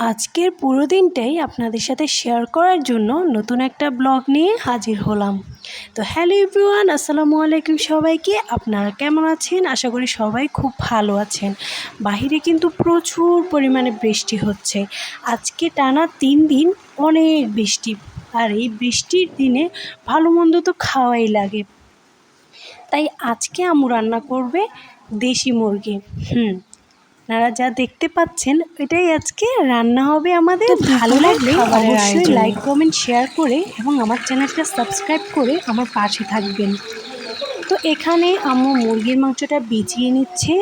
আজকের পুরো দিনটাই আপনাদের সাথে শেয়ার করার জন্য নতুন একটা ব্লগ নিয়ে হাজির হলাম। তো হ্যালো এভরিওয়ান, আসসালামু আলাইকুম সবাইকে। আপনারা কেমন আছেন? আশা করি সবাই খুব ভালো আছেন। বাহিরে কিন্তু প্রচুর পরিমাণে বৃষ্টি হচ্ছে। আজকে টানা তিন দিন অনেক বৃষ্টি। আর এই বৃষ্টির দিনে ভালো মন্দ তো খাওয়াই লাগে। তাই আজকে আমু রান্না করবে দেশি মুরগি। হুম আপনারা যা দেখতে পাচ্ছেন এটাই আজকে রান্না হবে আমাদের। ভালো লাগলে অবশ্যই লাইক কমেন্ট শেয়ার করে এবং আমার চ্যানেলটা সাবস্ক্রাইব করে আমার পাশে থাকবেন। তো এখানে আম্মু মুরগির মাংসটা বিছিয়ে নিচ্ছে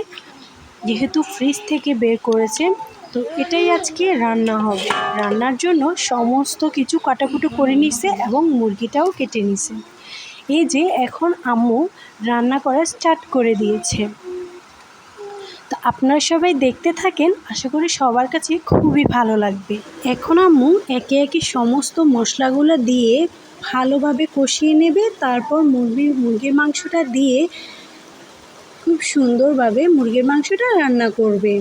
যেহেতু ফ্রিজ থেকে বের করেছে। তো এটাই আজকে রান্না হবে। রান্নার জন্য সমস্ত কিছু কাটাকুটো করে নিছে এবং মুরগিটাও কেটে নিছে। এই যে এখন আম্মু রান্না করা স্টার্ট করে দিয়েছে। তো আপনারা সবাই দেখতে থাকেন, আশা করি সবার কাছে খুবই ভালো লাগবে। এখন আম্মু একে একে সমস্ত মশলাগুলো দিয়ে ভালোভাবে কষিয়ে নেবে, তারপর মুরগির মুরগির মাংসটা দিয়ে খুব সুন্দরভাবে মুরগির মাংসটা রান্না করবে।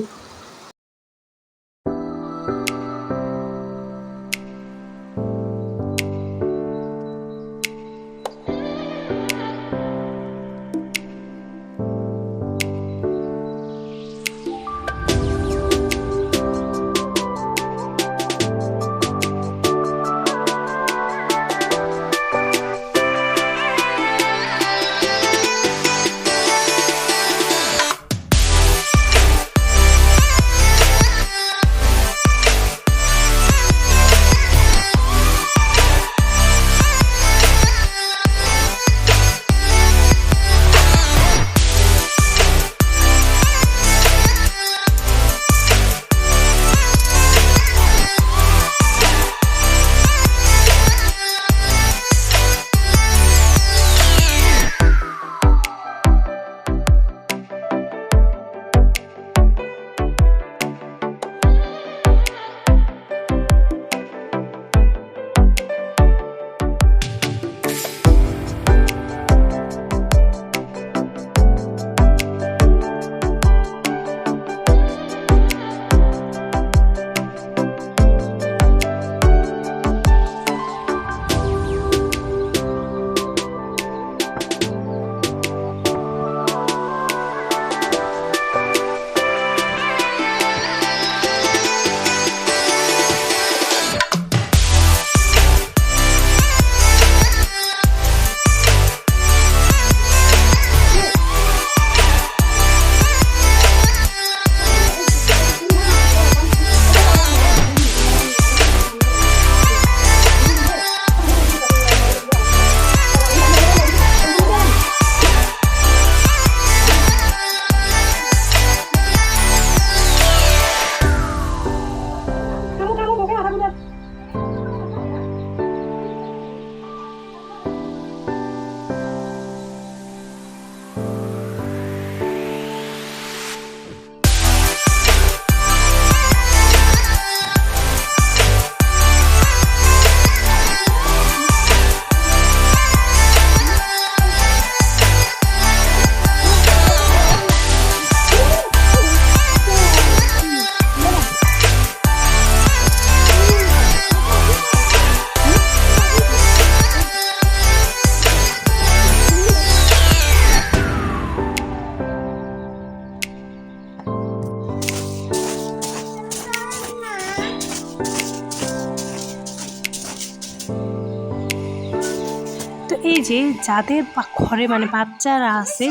এই যে যাদের ঘরে মানে বাচ্চারা আছে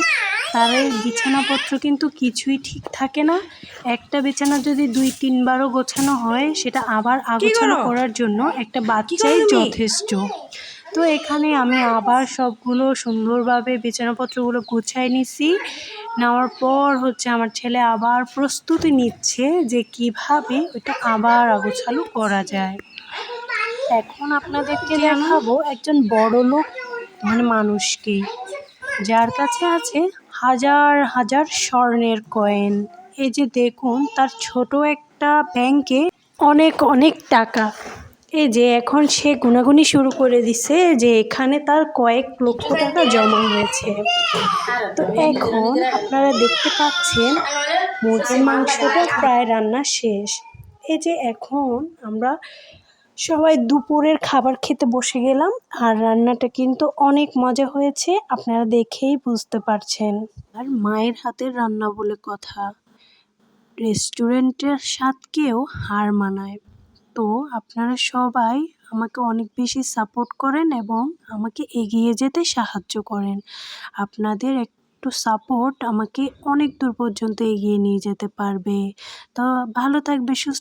তাদের বিছানাপত্র কিন্তু কিছুই ঠিক থাকে না। একটা বিছানা যদি দুই তিনবারও গোছানো হয় সেটা আবার আগোছানো করার জন্য একটা বাচ্চাই যথেষ্ট। তো এখানে আমি আবার সবগুলো সুন্দরভাবে বিছানাপত্রগুলো গুছাই নিছি। নেওয়ার পর হচ্ছে আমার ছেলে আবার প্রস্তুতি নিচ্ছে যে কীভাবে ওটা আবার আগোছালো করা যায়। এখন আপনাদেরকে দেখাবো একজন বড় লোক মানে মানুষকে যার কাছে আছে হাজার হাজার স্বর্ণের কয়েন। এই যে দেখুন, তার ছোট একটা ব্যাংকে অনেক অনেক টাকা। এই যে এখন সে গুনাগুনি শুরু করে দিছে যে এখানে তার কয়েক লক্ষ টাকা জমা হয়েছে। তো এখন আপনারা দেখতে পাচ্ছেন, মুরগির মাংসটা প্রায় রান্না শেষ। এই যে এখন আমরা সবাই দুপুরের খাবার খেতে বসে গেলাম আর রান্নাটা কিন্তু অনেক মজা হয়েছে, আপনারা দেখেই বুঝতে পারছেন। আর মায়ের হাতের রান্না বলে কথা। রেস্টুরেন্টের স্বাদকেও হার মানায়। তো আপনারা সবাই আমাকে অনেক বেশি সাপোর্ট করেন এবং আমাকে এগিয়ে যেতে সাহায্য করেন। আপনাদের একটু সাপোর্ট আমাকে অনেক দূর পর্যন্ত এগিয়ে নিয়ে যেতে পারবে। তো ভালো থাকবে, সুস্থ